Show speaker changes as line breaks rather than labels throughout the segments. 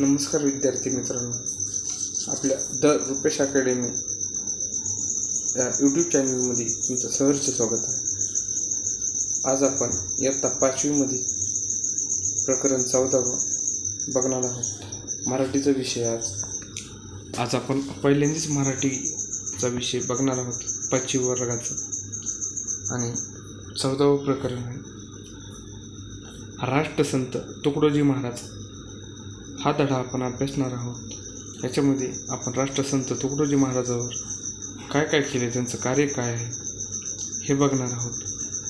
नमस्कार विद्यार्थी मित्रांनो. आपल्या द रुपेश अकॅडमी या यूट्यूब चॅनलमध्ये तुमचं सहर्ष स्वागत आहे. आज आपण इयत्ता पाचवीमध्ये प्रकरण चौदावं बघणार आहोत. मराठीचा विषय आज. आज आपण पहिल्यांदाच मराठीचा विषय बघणार आहोत. पाचवी वर्गाचा. आणि चौदावं प्रकरण आहे. राष्ट्रसंत तुकडोजी महाराज हा धडा आपण अभ्यासणार आहोत. याच्यामध्ये आपण राष्ट्रसंत तुकडोजी महाराजावर काय काय केले त्यांचं कार्य काय आहे हे बघणार आहोत.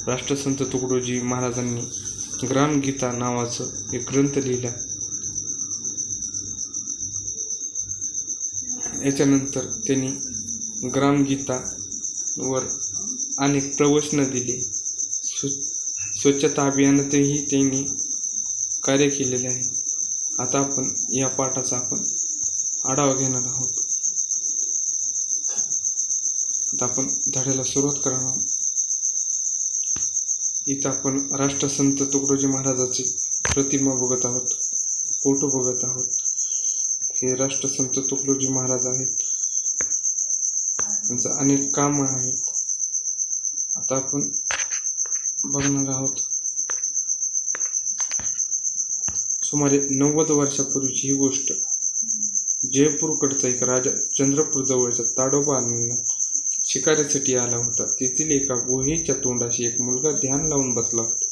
राष्ट्रसंत तुकडोजी महाराजांनी ग्रामगीता नावाचं एक ग्रंथ लिहिला. याच्यानंतर त्यांनी ग्रामगीतावर अनेक प्रवचनं दिली. स्व स्वच्छता अभियानातही त्यांनी कार्य केलेले आहे. आता आपण या पाठाचा आपण आढावा घेणार आहोत. आता आपण धड्याला सुरुवात करणार आहोत. इथं आपण राष्ट्रसंत तुकडोजी महाराजाची प्रतिमा बघत आहोत. फोटो बघत आहोत. हे राष्ट्रसंत तुकडोजी महाराज आहेत. त्यांचं अनेक कामं आहेत. आता आपण बघणार आहोत. सुमारे नव्वद वर्षापूर्वीची ही गोष्ट. जयपूरकडचा एक राजा चंद्रपूरजवळच्या ताडोबा अरण्यात शिकारीसाठी आला होता. तेथील एका गुहेच्या तोंडाशी एक मुलगा ध्यान लावून बसला होता.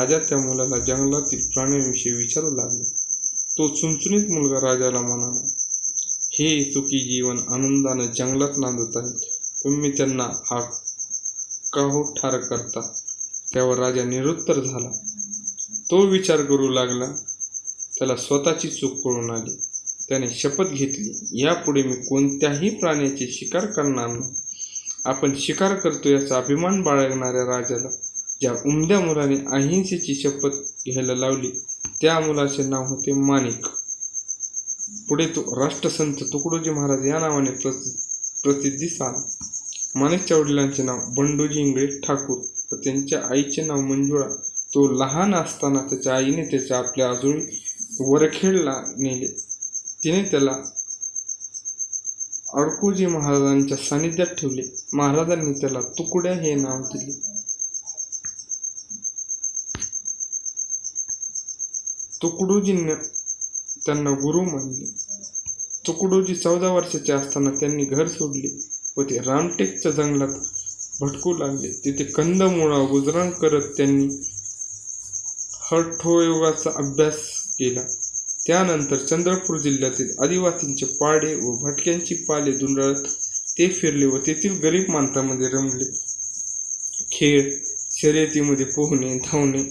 राजा त्या मुलाला जंगलातील प्राण्यांविषयी विचारू लागला. तो चुणचुणीत मुलगा राजाला म्हणाला हे चुकी जीवन आनंदानं जंगलात नांदत आहे तुम्ही त्यांना हा काहो ठार करता. त्यावर राजा निरुत्तर झाला. तो विचार करू लागला त्याला स्वतःची चूक कळून आली. त्याने शपथ घेतली. यापुढे मी कोणत्याही प्राण्याची शिकार करणार नाही. आपण शिकार करतो याचा अभिमान बाळगणाऱ्या राजाला ज्या उमद्या मुलाने अहिंसेची शपथ घ्यायला लावली त्या मुलाचे नाव होते माणिक. पुढे तो राष्ट्रसंत तुकडोजी महाराज या नावाने प्रसि प्रसिद्धीस आला माणिकच्या वडिलांचे नाव बंडोजी इंगळे ठाकूर व त्यांच्या आईचे नाव मंजुळा. तो लहान असताना त्याच्या आईने त्याच्या आपल्या आजोळी वरखेडला नेले. तिने त्याला अडकुजी महाराजांच्या सानिध्यात ठेवले. महाराजांनी त्याला तुकड्या हे नाव दिले. तुकडोजींना त्यांना गुरु मानले. तुकडोजी चौदा वर्षाचे असताना त्यांनी घर सोडले व ते रामटेकच्या जंगलात भटकू लागले. तिथे कंदमुळा गुजराण करत त्यांनी हठयोगाचा अभ्यास केला. त्यानंतर चंद्रपूर जिल्ह्यातील आदिवासींचे पाडे व भटक्यांची पाले धुंडाळत ते फिरले व तेथील गरीब माणसामध्ये रमले. खेळ शर्यतीमध्ये पोहणे धावणे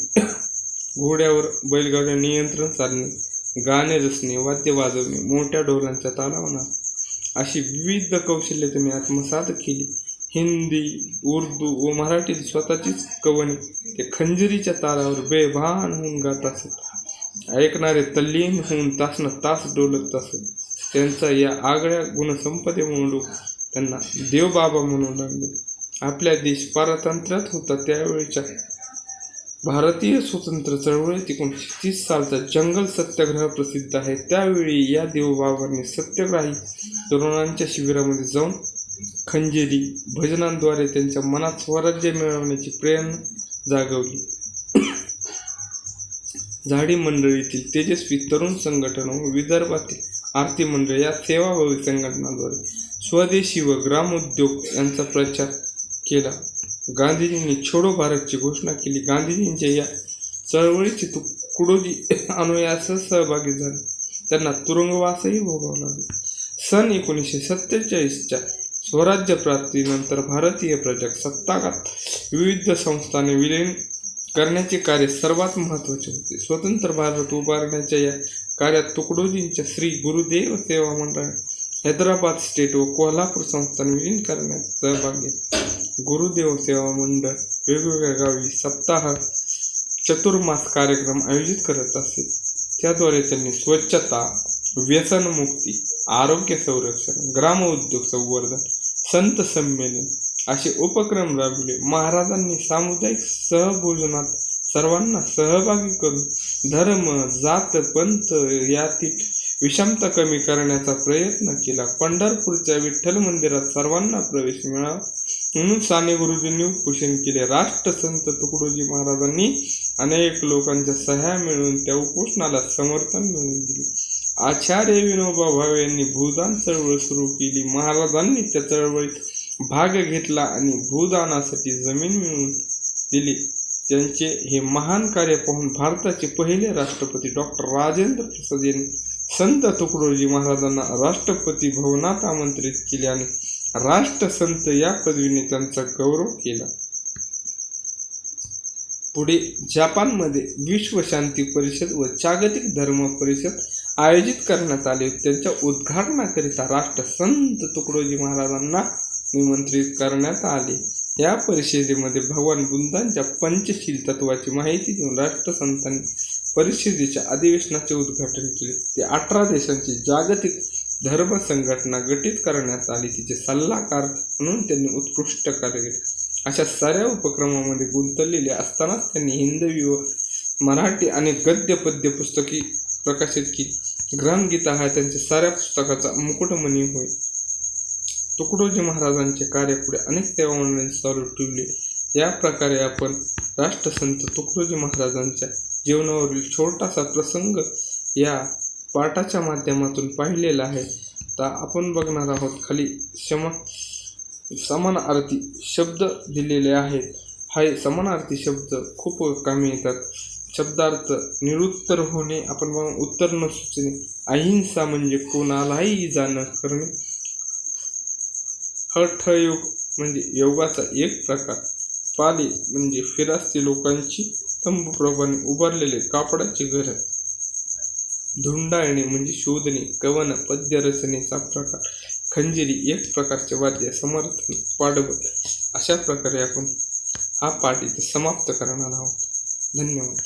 घोड्यावर बैलगाड्या नियंत्रण साधणे गाणे रचणे वाद्य वाजवणे मोठ्या ढोलांच्या तालावणार अशी विविध कौशल्य त्यांनी आत्मसात केली. हिंदी उर्दू व मराठीत स्वतःचीच कवणी ते खंजरीच्या तारावर बेभान होऊन गात असत. ऐकणारे तल्लीन होऊन तासन तास डोलत असत त्यांचा या आगळ्या गुणसंपदेमुळे लोक त्यांना देवबाबा म्हणू लागले. आपला देश पारतंत्र्यात होता त्यावेळीच्या भारतीय स्वतंत्र चळवळीत एकोणीसशे तीस सालचा जंगल सत्याग्रह प्रसिद्ध आहे. त्यावेळी या देवबाबांनी सत्याग्रही तरुणांच्या शिबिरामध्ये जाऊन खंजेरी भजनांद्वारे त्यांच्या मनात स्वराज्य मिळवण्याची प्रेरणा जागवली. झाडी मंडळीतील तेजस्वी तरुण संघटन व विदर्भातील आरती मंडळ या सेवाभावी संघटनाद्वारे स्वदेशी व ग्रामोद्योग यांचा प्रचार केला. गांधीजींनी छोडो भारतची घोषणा केली. गांधीजींच्या या चळवळीचे तुकडोजी अनुयासह सहभागी झाले. त्यांना तुरुंगवासही भोगावा लागला. सन एकोणीसशे सत्तेचाळीसच्या स्वराज्य प्राप्तीनंतर भारतीय प्रजासत्ताकात विविध संस्थाने विलीन करण्याचे कार्य सर्वात महत्त्वाचे होते. स्वतंत्र भारत उभारण्याच्या या कार्यात तुकडोजींच्या श्री गुरुदेव सेवा मंडळ हैदराबाद स्टेट व कोल्हापूर संस्थान विलीन करण्यात सहभाग. घेतला गुरुदेव सेवा मंडळ वेगवेगळ्या गावी सप्ताह चतुर्मास कार्यक्रम आयोजित करत असे. त्याद्वारे त्यांनी स्वच्छता व्यसनमुक्ती आरोग्य संरक्षण ग्रामउद्योग संवर्धन संत संमेलन असे उपक्रम राबविले. महाराजांनी सामुदायिक सहभोजनात सर्वांना सहभागी करून धर्म जात पंथ यातील विषमता कमी करण्याचा प्रयत्न केला. पंढरपूरच्या विठ्ठल मंदिरात सर्वांना प्रवेश मिळावा म्हणून साने गुरुजींनी उपोषण केले. राष्ट्रसंत तुकडोजी महाराजांनी अनेक लोकांच्या सह्या मिळवून त्या उपोषणाला समर्थन मिळवून दिले. आचार्य विनोबा भावे यांनी भूदान चळवळ सुरू केली. महाराजांनी त्या चळवळीत भाग घेतला आणि भूदानासाठी जमीन मिळवून दिली. त्यांचे हे महान कार्य पाहून भारताचे पहिले राष्ट्रपती डॉक्टर राजेंद्र प्रसाद यांनी संत तुकडोजी महाराजांना राष्ट्रपती भवनात आमंत्रित केले आणि राष्ट्रसंत या पदवीने त्यांचा गौरव केला. पुढे जपानमध्ये विश्व शांती परिषद व जागतिक धर्म परिषद आयोजित करण्यात आले. त्यांच्या उद्घाटनाकरिता राष्ट्रसंत तुकडोजी महाराजांना निमंत्रित करण्यात आले. या परिषदेमध्ये भगवान बुद्धांच्या पंचशील तत्वाची माहिती देऊन राष्ट्रसंतांनी परिषदेच्या अधिवेशनाचे उद्घाटन केले. ते अठरा देशांची जागतिक धर्म संघटना गठीत करण्यात आली. तिचे सल्लागार म्हणून त्यांनी उत्कृष्ट कार्य केले. अशा साऱ्या उपक्रमामध्ये गुंतलेले असतानाच त्यांनी हिंदवी व मराठी आणि गद्य पद्य पुस्तके प्रकाशित केली. ग्रहणगीता हा त्यांच्या साऱ्या पुस्तकाचा मुकुटमणी होय. तुकडोजी महाराजांचे कार्य पुढे अनेक सेवामंडळी चालू ठेवले. या प्रकारे आपण राष्ट्रसंत तुकडोजी महाराजांच्या जीवनावरील छोटासा प्रसंग या पाठाच्या माध्यमातून पाहिलेला आहे. तर आपण बघणार आहोत खाली क्षमा समानार्थी शब्द दिलेले आहेत. हा समानार्थी शब्द खूप कामी येतात. शब्दार्थ निरुत्तर होणे आपण उत्तर न सुचणे अहिंसा म्हणजे कोणालाही इजा न करणे हठयोग म्हणजे योगाचा एक प्रकार. पाली म्हणजे फिरास्ती लोकांची तंबूप्रमाणे उभारलेले कापडाचे घर धुंडाळणे म्हणजे शोधणे कवन पद्यरचनेचा प्रकार. खंजिरी एक प्रकारचे वाद्य समर्थन पाडवत अशा प्रकारे आपण हा पाठ इथे समाप्त करणार आहोत. धन्यवाद.